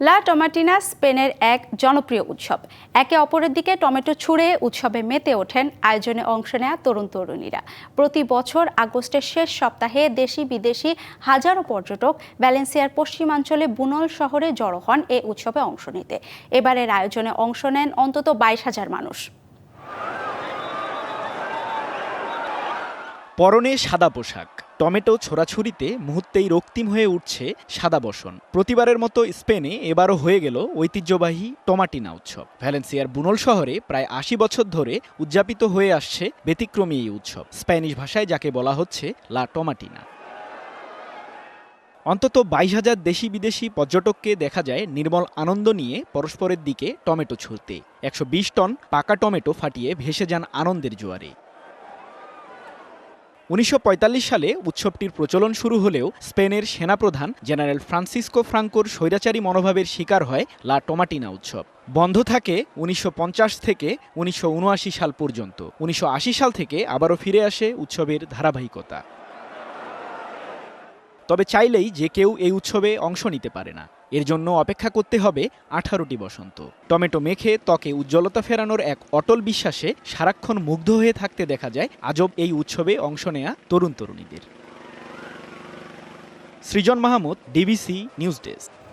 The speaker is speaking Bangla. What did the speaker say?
লা টমাটিনা স্পেনের এক জনপ্রিয় উৎসব। একে অপরের দিকে টমেটো ছুঁড়ে উৎসবে মেতে ওঠেন, আয়োজনে অংশ নেয়া তরুণ তরুণীরা। প্রতি বছর আগস্টের শেষ সপ্তাহে দেশি বিদেশি হাজারো পর্যটক ভ্যালেন্সিয়ার পশ্চিমাঞ্চলে বুনল শহরে জড়ো হন এ উৎসবে অংশ নিতে। এবারের আয়োজনে অংশ নেন অন্তত বাইশ হাজার মানুষ। পরনে সাদা পোশাক টমেটো ছোড়াছুরিতে মুহূর্তেই রক্তিম হয়ে উঠছে সাদা বসন। প্রতিবারের মতো স্পেনে এবারও হয়ে গেল ঐতিহ্যবাহী টমাটিনা উৎসব। ভ্যালেন্সিয়ার বুনল শহরে প্রায় আশি বছর ধরে উদযাপিত হয়ে আসছে ব্যতিক্রমী এই উৎসব, স্প্যানিশ ভাষায় যাকে বলা হচ্ছে লা টমাটিনা। অন্তত বাইশ হাজার দেশি বিদেশি পর্যটককে দেখা যায় নির্মল আনন্দ নিয়ে পরস্পরের দিকে টমেটো ছুঁড়তে। একশো বিশ টন পাকা টমেটো ফাটিয়ে ভেসে যান আনন্দের জোয়ারে। উনিশশো পঁয়তাল্লিশ সালে উৎসবটির প্রচলন শুরু হলেও স্পেনের সেনাপ্রধান জেনারেল ফ্রান্সিসকো ফ্রাঙ্কোর স্বৈরাচারী মনোভাবের শিকার হয় লা টমাটিনা উৎসব। বন্ধ থাকে উনিশশো পঞ্চাশ থেকে উনিশশো উনআশি সাল পর্যন্ত। উনিশশো আশি সাল থেকে আবারও ফিরে আসে উৎসবের ধারাবাহিকতা। তবে চাইলেই যে কেউ এই উৎসবে অংশ নিতে পারে না। এর জন্য অপেক্ষা করতে হবে আঠারোটি বসন্ত। টমেটো মেখে ত্বকে উজ্জ্বলতা ফেরানোর এক অটল বিশ্বাসে সারাক্ষণ মুগ্ধ হয়ে থাকতে দেখা যায় আজব এই উৎসবে অংশ নেয়া তরুণ তরুণীদের। Srijan Mahmud, DBC news desk.